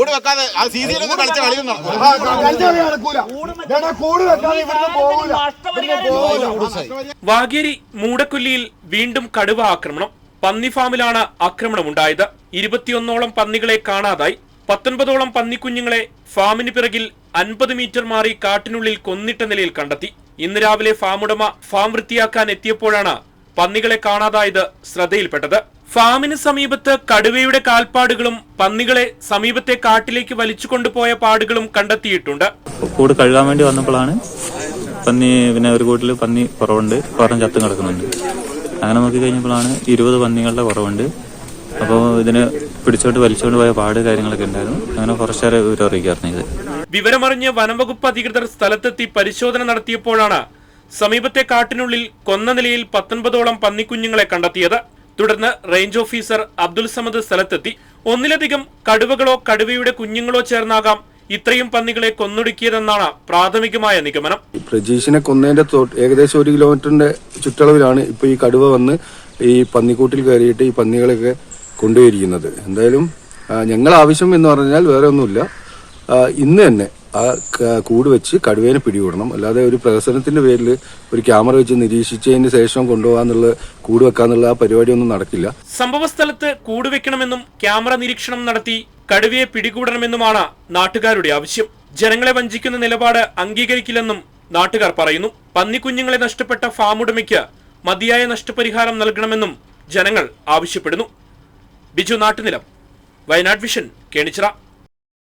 കൂട് വെക്കാതെ ആ സി സി കളിച്ച കളി കൂട് വെക്കാതെ ഇവിടുന്ന് പോകൂല. വാഗേരി മൂടക്കുല്ലിയിൽ വീണ്ടും കടുവ ആക്രമണം. പന്നി ഫാമിലാണ് ആക്രമണമുണ്ടായത് ഇരുപത്തിയൊന്നോളം പന്നികളെ കാണാതായി. പത്തൊൻപതോളം പന്നിക്കുഞ്ഞുങ്ങളെ ഫാമിന് പിറകിൽ അൻപത് മീറ്റർ മാറി കാട്ടിനുള്ളിൽ കൊന്നിട്ട നിലയിൽ കണ്ടെത്തി. ഇന്ന് രാവിലെ ഫാമുടമ ഫാം വൃത്തിയാക്കാൻ എത്തിയപ്പോഴാണ് പന്നികളെ കാണാതായത് ശ്രദ്ധയിൽപ്പെട്ടത്. ഫാമിന് സമീപത്ത് കടുവയുടെ കാൽപ്പാടുകളും പന്നികളെ സമീപത്തെ കാട്ടിലേക്ക് വലിച്ചു കൊണ്ടുപോയ പാടുകളും കണ്ടെത്തിയിട്ടുണ്ട്. കൂട് കഴുകാൻ വേണ്ടി വന്നപ്പോഴാണ് പന്നി പിന്നെ ഒരു കൂട്ടിൽ പന്നി കുറവുണ്ട്. കുറഞ്ഞ ചത്തും കിടക്കുന്നുണ്ട്. അങ്ങനെ നോക്കി കഴിഞ്ഞപ്പോഴാണ് ഇരുപത് പന്നികളുടെ കുറവുണ്ട്. അപ്പോൾ ഇതിന് പിടിച്ചോണ്ട് വലിച്ചോണ്ട് പോയ പാട് കാര്യങ്ങളൊക്കെ ഉണ്ടായിരുന്നു. അങ്ങനെ കുറച്ചേരെ വിവരം അറിയിക്കാറുണ്ട് ഇത്. വിവരമറിഞ്ഞ് വനംവകുപ്പ് അധികൃതർ സ്ഥലത്തെത്തി പരിശോധന നടത്തിയപ്പോഴാണ് സമീപത്തെ കാട്ടിനുള്ളിൽ കൊന്ന നിലയിൽ പത്തൊൻപതോളം പന്നിക്കുഞ്ഞുങ്ങളെ കണ്ടെത്തിയത്. തുടർന്ന് റേഞ്ച് ഓഫീസർ അബ്ദുൽ സമദ് സ്ഥലത്തെത്തി. ഒന്നിലധികം കടുവകളോ കടുവയുടെ കുഞ്ഞുങ്ങളോ ചേർന്നാകാം ഇത്രയും പന്നികളെ കൊന്നൊടുക്കിയതെന്നാണ് പ്രാഥമികമായ നിഗമനം. പ്രജീഷിനെ കൊന്നതിന്റെ ഏകദേശം ഒരു കിലോമീറ്ററിന്റെ ചുറ്റളവിലാണ് ഇപ്പൊ ഈ കടുവ വന്ന് ഈ പന്നിക്കൂട്ടിൽ കയറിയിട്ട് ഈ പന്നികളെയൊക്കെ കൊണ്ടുപോയിരിക്കുന്നത്. എന്തായാലും ഞങ്ങൾ ആവശ്യം എന്ന് പറഞ്ഞാൽ വേറെ ഒന്നുമില്ല. ഇന്ന് തന്നെ ആ കൂട് വെച്ച് കടുവേനെ പിടികൂടണം. അല്ലാതെ ഒരു പ്രഹസനത്തിന്റെ പേരിൽ ഒരു ക്യാമറ വെച്ച് നിരീക്ഷിച്ചതിന് ശേഷം കൊണ്ടുപോകാന്നുള്ള കൂട് വെക്കാന്നുള്ള ആ പരിപാടിയൊന്നും നടക്കില്ല. സംഭവ സ്ഥലത്ത് കൂട് വെക്കണമെന്നും ക്യാമറ നിരീക്ഷണം നടത്തി കടുവയെ പിടികൂടണമെന്നുമാണ് നാട്ടുകാരുടെ ആവശ്യം. ജനങ്ങളെ വഞ്ചിക്കുന്ന നിലപാട് അംഗീകരിക്കില്ലെന്നും നാട്ടുകാർ പറയുന്നു. പന്നിക്കുഞ്ഞുങ്ങളെ നഷ്ടപ്പെട്ട ഫാം ഉടമയ്ക്ക് മതിയായ നഷ്ടപരിഹാരം നൽകണമെന്നും ജനങ്ങൾ ആവശ്യപ്പെടുന്നു. ബിജു നാട്ടുനിലം. വയനാട് വിഷൻ കേണിച്ചിറ.